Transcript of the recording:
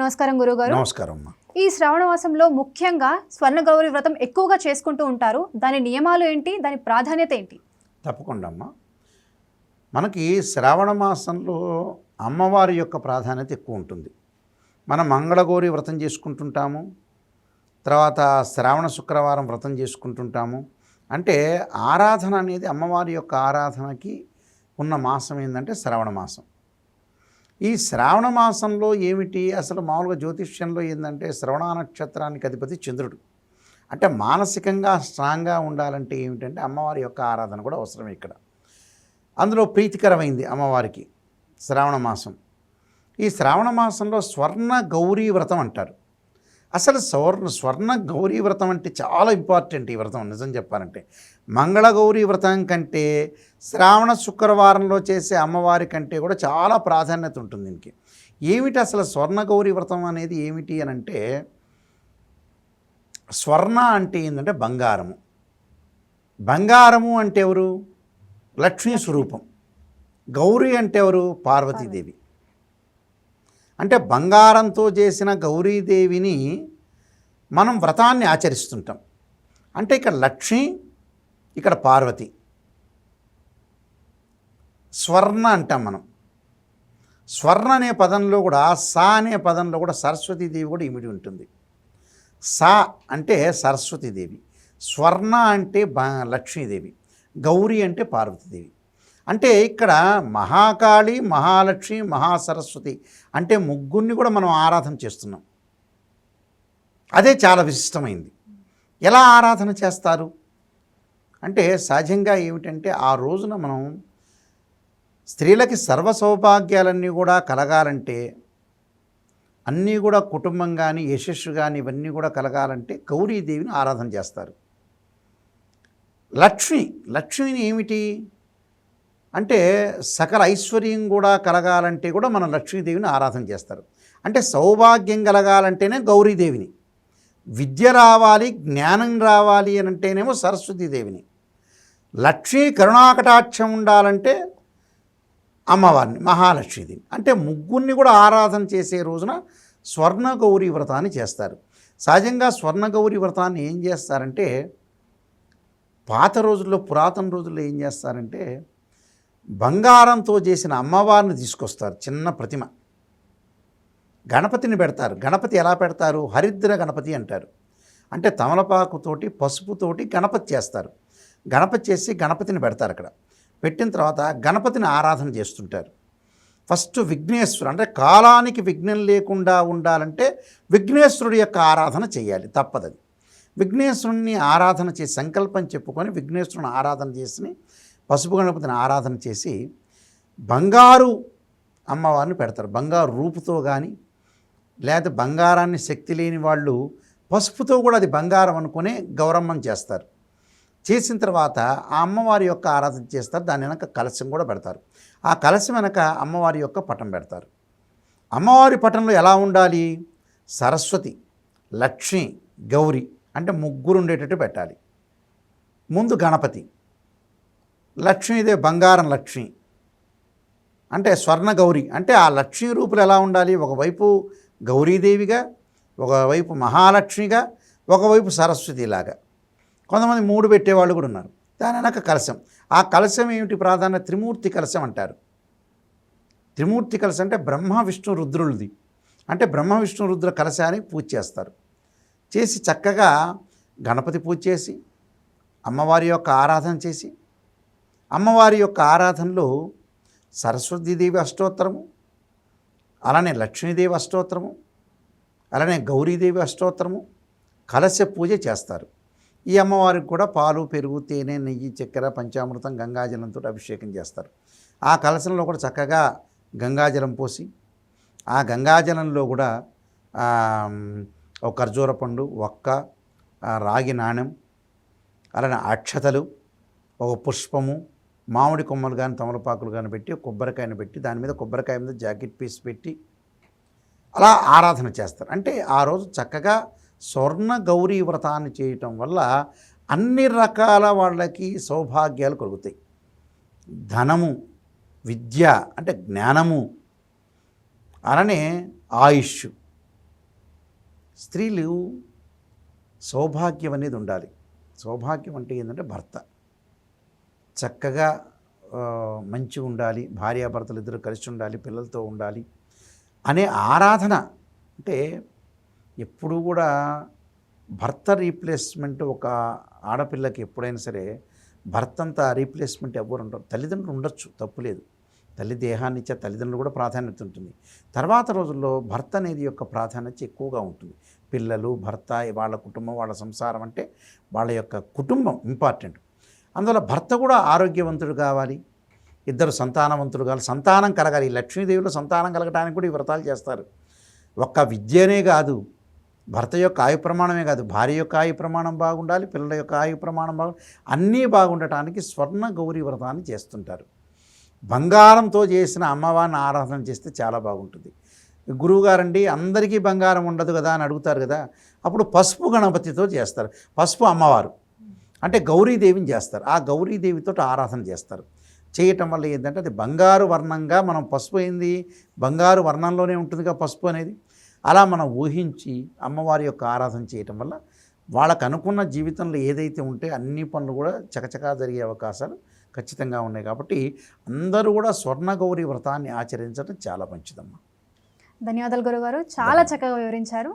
నమస్కారం గురుగారు నమస్కారం అమ్మా ఈ శ్రావణ మాసంలో ముఖ్యంగా స్వర్ణ గౌరి వ్రతం ఎక్కువగా చేసుకుంటూ ఉంటారు. దాని నియమాలు ఏంటి? దాని ప్రాధాన్యత ఏంటి? తప్పకుండా అమ్మా మనకి శ్రావణ మాసంలో అమ్మవారి యొక్క ప్రాధాన్యత ఎక్కువ ఉంటుంది. మనం మంగళగౌరి వ్రతం చేసుకుంటుంటాము. తర్వాత శ్రావణ శుక్రవారం వ్రతం చేసుకుంటుంటాము. అంటే ఆరాధన అనేది అమ్మవారి యొక్క ఆరాధనకి ఉన్న మాసం ఏంటంటే శ్రావణ మాసం. ఈ శ్రావణ మాసంలో ఏమిటి? అసలు మామూలుగా జ్యోతిష్యంలో ఏంటంటే శ్రవణ నక్షత్రానికి అధిపతి చంద్రుడు. అంటే మానసికంగా స్ట్రాంగ్గా ఉండాలంటే ఏమిటంటే అమ్మవారి యొక్క ఆరాధన కూడా అవసరం ఇక్కడ. అందులో ప్రీతికరమైంది అమ్మవారికి శ్రావణ మాసం. ఈ శ్రావణ మాసంలో స్వర్ణ గౌరీ వ్రతం అంటారు. అసలు స్వర్ణ స్వర్ణ గౌరీ వ్రతం అంటే చాలా ఇంపార్టెంట్ ఈ వ్రతం నిజం చెప్పాలంటే. మంగళ గౌరీ వ్రతం కంటే శ్రావణ శుక్రవారంలో చేసే అమ్మవారి కంటే కూడా చాలా ప్రాధాన్యత ఉంటుంది దీనికి. ఏమిటి అసలు స్వర్ణ గౌరీ వ్రతం అనేది ఏమిటి అని అంటే స్వర్ణ అంటే ఏంటంటే బంగారము. బంగారము అంటే ఎవరు? లక్ష్మీ స్వరూపం. గౌరీ అంటే ఎవరు? పార్వతీదేవి. అంటే బంగారంతో చేసిన గౌరీదేవిని మనం వ్రతాన్ని ఆచరిస్తుంటాం. అంటే ఇక్కడ లక్ష్మి ఇక్కడ పార్వతి. స్వర్ణ అంటాం మనం. స్వర్ణ అనే పదంలో కూడా సా అనే పదంలో కూడా సరస్వతీదేవి కూడా ఇమిడి ఉంటుంది. సా అంటే సరస్వతీదేవి స్వర్ణ అంటే బ లక్ష్మీదేవి. గౌరీ అంటే పార్వతీదేవి అంటే ఇక్కడ మహాకాళి మహాలక్ష్మి మహాసరస్వతి అంటే ముగ్గురిని కూడా మనం ఆరాధన చేస్తున్నాం. అదే చాలా విశిష్టమైంది. ఎలా ఆరాధన చేస్తారు? అంటే సహజంగా ఏమిటంటే ఆ రోజున మనం స్త్రీలకి సర్వ సౌభాగ్యాలన్నీ కూడా కలగాలంటే అన్నీ కూడా కుటుంబం కానీ యశస్సు కానీ ఇవన్నీ కూడా కలగాలంటే గౌరీదేవిని ఆరాధన చేస్తారు. లక్ష్మి లక్ష్మిని ఏమిటి? అంటే సకల ఐశ్వర్యం కూడా కలగాలంటే కూడా మనం లక్ష్మీదేవిని ఆరాధన చేస్తారు. అంటే సౌభాగ్యం కలగాలంటేనే గౌరీదేవిని. విద్య రావాలి జ్ఞానం రావాలి అని అంటేనేమో సరస్వతీదేవిని. లక్ష్మీ కరుణాకటాక్షం ఉండాలంటే అమ్మవారిని మహాలక్ష్మీదేవి అంటే ముగ్గురిని కూడా ఆరాధన చేసే రోజున స్వర్ణ గౌరీ వ్రతాన్ని చేస్తారు. సహజంగా స్వర్ణ గౌరీ వ్రతాన్ని ఏం చేస్తారంటే పాత రోజుల్లో పురాతన రోజుల్లో ఏం చేస్తారంటే బంగారంతో చేసిన అమ్మవారిని తీసుకొస్తారు. చిన్న ప్రతిమ. గణపతిని పెడతారు. గణపతి ఎలా పెడతారు? హరిద్ర గణపతి అంటారు. అంటే తమలపాకుతోటి పసుపుతోటి గణపతి చేస్తారు. గణపతి చేసి గణపతిని పెడతారు అక్కడ. పెట్టిన తర్వాత గణపతిని ఆరాధన చేస్తుంటారు. ఫస్ట్ విఘ్నేశ్వరుడు అంటే కాలానికి విఘ్నం లేకుండా ఉండాలంటే విఘ్నేశ్వరుడి యొక్క ఆరాధన చేయాలి. తప్పదది. విఘ్నేశ్వరుణ్ణి ఆరాధన చేసి సంకల్పం చెప్పుకొని విఘ్నేశ్వరుని ఆరాధన చేసి పసుపు గణపతిని ఆరాధన చేసి బంగారు అమ్మవారిని పెడతారు. బంగారు రూపుతో కానీ లేకపోతే బంగారాన్ని శక్తి లేని వాళ్ళు పసుపుతో కూడా అది బంగారం అనుకునే గౌరవం చేస్తారు. చేసిన తర్వాత ఆ అమ్మవారి యొక్క ఆరాధన చేస్తారు. దాని వెనక కలశం కూడా పెడతారు. ఆ కలశం వెనక అమ్మవారి యొక్క పటం పెడతారు. అమ్మవారి పటంలో ఎలా ఉండాలి? సరస్వతి లక్ష్మి గౌరి అంటే ముగ్గురు ఉండేటట్టు పెట్టాలి. ముందు గణపతి లక్ష్మీదే బంగారం లక్ష్మి. అంటే స్వర్ణ గౌరి. అంటే ఆ లక్ష్మీ రూపులు ఎలా ఉండాలి? ఒకవైపు గౌరీదేవిగా ఒకవైపు మహాలక్ష్మిగా ఒకవైపు సరస్వతిలాగా. కొంతమంది మూడు పెట్టేవాళ్ళు కూడా ఉన్నారు. దాని వెనక కలశం. ఆ కలశం ఏమిటి? ప్రాధాన్య త్రిమూర్తి కలశం అంటారు. త్రిమూర్తి కలశం అంటే బ్రహ్మ విష్ణు రుద్రులది. అంటే బ్రహ్మ విష్ణు రుద్ర కలశానికి పూజ చేస్తారు. చేసి చక్కగా గణపతి పూజ చేసి అమ్మవారి యొక్క ఆరాధన చేసి అమ్మవారి యొక్క ఆరాధనలో సరస్వతీదేవి అష్టోత్తరము అలానే లక్ష్మీదేవి అష్టోత్తరము అలానే గౌరీదేవి అష్టోత్తరము కలశ పూజ చేస్తారు. ఈ అమ్మవారికి కూడా పాలు పెరుగు తేనె నెయ్యి చక్కెర పంచామృతం గంగాజలంతో అభిషేకం చేస్తారు. ఆ కలశంలో కూడా చక్కగా గంగాజలం పోసి ఆ గంగాజలంలో కూడా ఒక ఖర్జూర పండు ఒక్క రాగి నాణెం అలానే అక్షతలు ఒక పుష్పము మామిడి కొమ్మలు కానీ తమలపాకులు కానీ పెట్టి కొబ్బరికాయను పెట్టి దాని మీద కొబ్బరికాయ మీద జాకెట్ పీస్ పెట్టి అలా ఆరాధన చేస్తారు. అంటే ఆ రోజు చక్కగా స్వర్ణ గౌరీ వ్రతాన్ని చేయటం వల్ల అన్ని రకాల వాళ్ళకి సౌభాగ్యాలు కలుగుతాయి. ధనము విద్య అంటే జ్ఞానము అలానే ఆయుష్. స్త్రీలు సౌభాగ్యం అనేది ఉండాలి. సౌభాగ్యం అంటే ఏంటంటే భర్త. చక్కగా మంచి మంచిగా ఉండాలి భార్యాభర్తలు ఇద్దరు కలిసి ఉండాలి పిల్లలతో ఉండాలి అనే ఆరాధన. అంటే ఎప్పుడూ కూడా భర్త రీప్లేస్మెంట్ ఒక ఆడపిల్లకి ఎప్పుడైనా సరే భర్త అంతా రీప్లేస్మెంట్ ఎవ్వరు ఉండరు. తల్లిదండ్రులు ఉండొచ్చు తప్పు లేదు. తల్లి దేహాన్ని ఇచ్చే తల్లిదండ్రులు కూడా ప్రాధాన్యత ఉంటుంది. తర్వాత రోజుల్లో భర్త అనేది యొక్క ప్రాధాన్యత ఎక్కువగా ఉంటుంది. పిల్లలు భర్త వాళ్ళ కుటుంబం వాళ్ళ సంసారం అంటే వాళ్ళ యొక్క కుటుంబం ఇంపార్టెంట్. అందువల్ల భర్త కూడా ఆరోగ్యవంతుడు కావాలి. ఇద్దరు సంతానవంతులు కావాలి. సంతానం కలగాలి. లక్ష్మీదేవిలో సంతానం కలగడానికి కూడా ఈ వ్రతాలు చేస్తారు. ఒక్క విద్యనే కాదు. భర్త యొక్క ఆయు ప్రమాణమే కాదు. భార్య యొక్క ఆయు ప్రమాణం బాగుండాలి. పిల్లల యొక్క ఆయు ప్రమాణం బాగు అన్నీ బాగుండటానికి స్వర్ణ గౌరీ వ్రతాన్ని చేస్తుంటారు. బంగారంతో చేసిన అమ్మవారిని ఆరాధన చేస్తే చాలా బాగుంటుంది. గురువుగారండి అందరికీ బంగారం ఉండదు కదా అని అడుగుతారు కదా. అప్పుడు పసుపు గణపతితో చేస్తారు. పసుపు అమ్మవారు. అంటే గౌరీదేవిని చేస్తారు. ఆ గౌరీదేవితో ఆరాధన చేస్తారు. చేయటం వల్ల ఏంటంటే అది బంగారు వర్ణంగా మనం పసుపు అయింది బంగారు వర్ణంలోనే ఉంటుందిగా పసుపు అనేది. అలా మనం ఊహించి అమ్మవారి యొక్క ఆరాధన చేయటం వల్ల వాళ్ళకు అనుకున్న జీవితంలో ఏదైతే ఉంటే అన్ని పనులు కూడా చకచకా జరిగే అవకాశాలు ఖచ్చితంగా ఉన్నాయి కాబట్టి అందరూ కూడా స్వర్ణ గౌరీ వ్రతాన్ని ఆచరించడం చాలా మంచిదమ్మా. ధన్యవాదాలు గురుగారు. చాలా చక్కగా వివరించారు.